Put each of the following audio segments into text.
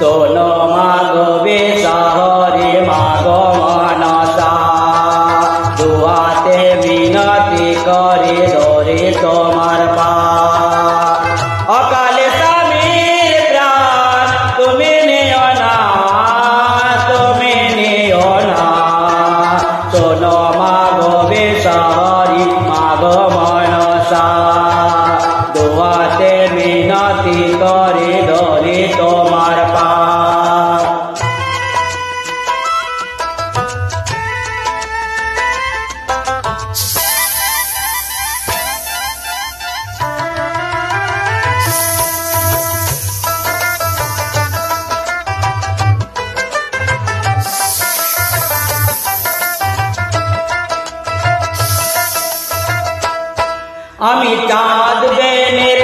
শোনো মাগো বেশহরে মাগো মানতা দুয়াতে মিনতি করে আমি চাঁদ বেনের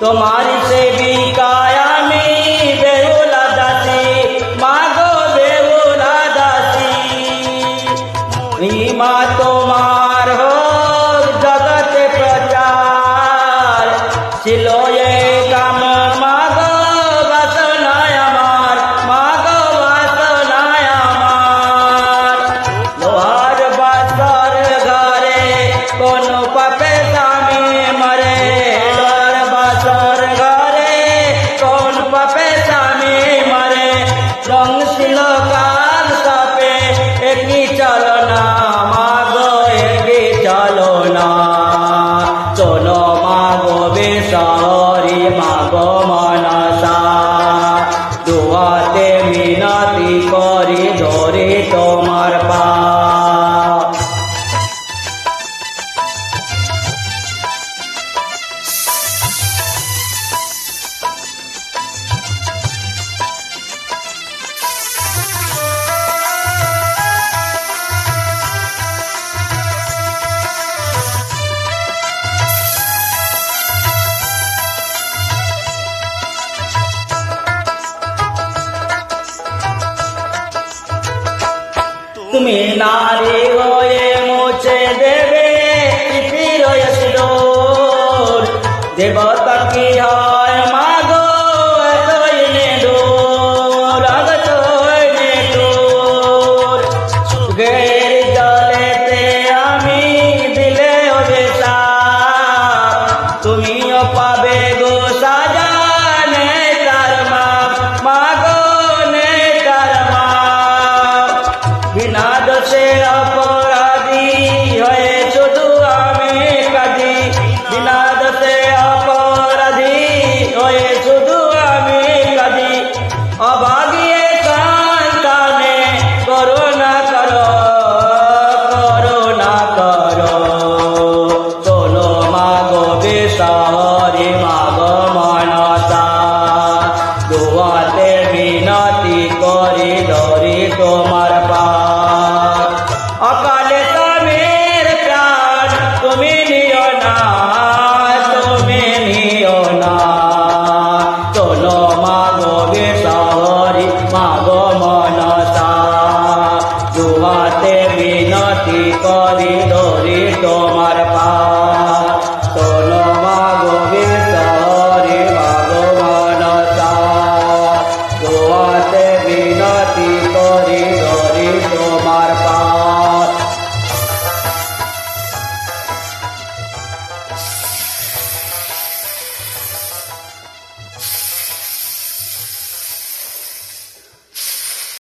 তোমার সেবিকায় আমি বেহুলা দাসী, মাগো বেহুলা দাসী। মা তোমার হোক, জগতে প্রচার। ছিল হাতে মিনাতি করি ধরে তুমি না রে দরে দম